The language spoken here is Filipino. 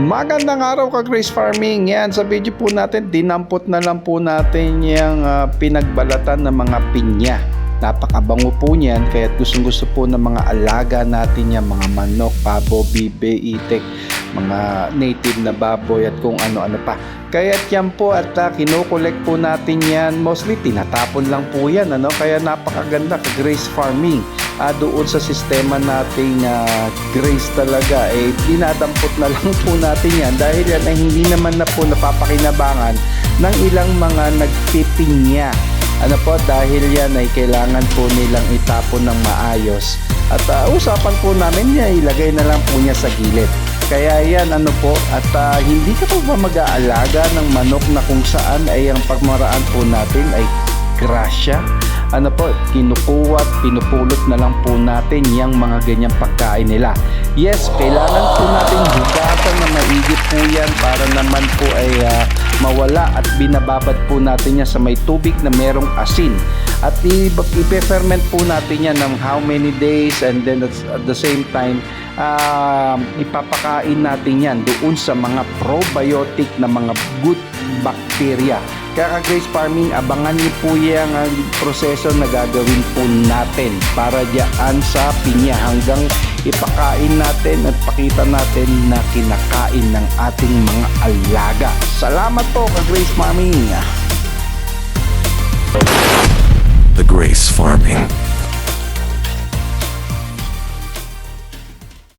Magandang araw ka Grace Farming. Yan, sa video po natin, dinampot na lang po natin yung ah, pinagbalatan ng mga pinya. Napakabango po niyan, kaya gustong gusto po ng mga alaga natin yan, mga manok, pabo, bibe, itik, mga native na baboy at kung ano-ano pa. Kaya yan po at uh, kinokolek po natin yan, mostly tinatapon lang po yan, ano? kaya napakaganda ka Grace Farming ah, doon sa sistema nating ah, Grace talaga eh dinadampot na lang po natin yan dahil yan ay hindi naman na po napapakinabangan ng ilang mga nagpipinya ano po dahil yan ay kailangan po nilang itapon ng maayos. At ah, usapan po namin niya ilagay na lang po niya sa gilid. Kaya yan ano po at ah, hindi ka po ba mag-aalaga ng manok na kung saan ay ang pagmaraan po natin ay grasya ano po, kinukuha at pinupulot na lang po natin yung mga ganyang pagkain nila. Yes, kailangan po natin hugatan na maigit po yan para naman po ay ah, mawala at binababad po natin yan sa may tubig na merong asin. At i- ipe-ferment po natin yan ng how many days and then at, the same time ah, ipapakain natin yan doon sa mga probiotic na mga good bacteria. Kaya ka Grace Farming, abangan niyo po yung ah, proseso na gagawin po natin para diyan sa pinya hanggang ipakain natin at pakita natin na kinakain ng ating mga alaga. Salamat po ka Grace Farming. The Grace Farming.